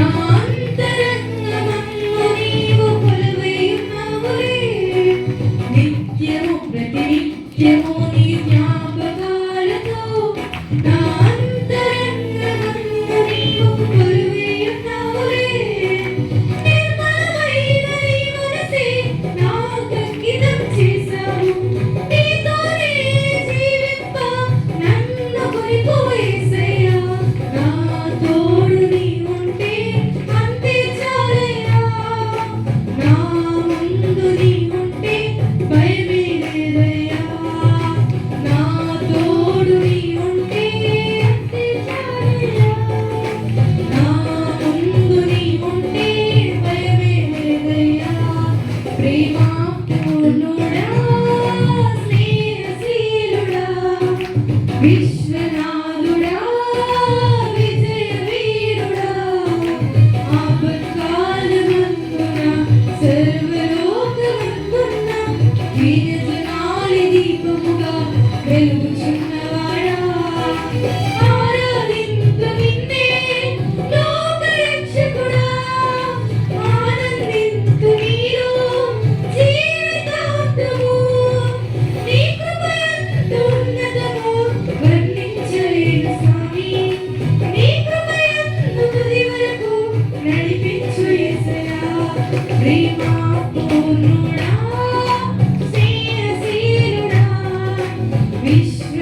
నా বিশ্বে విష్ణు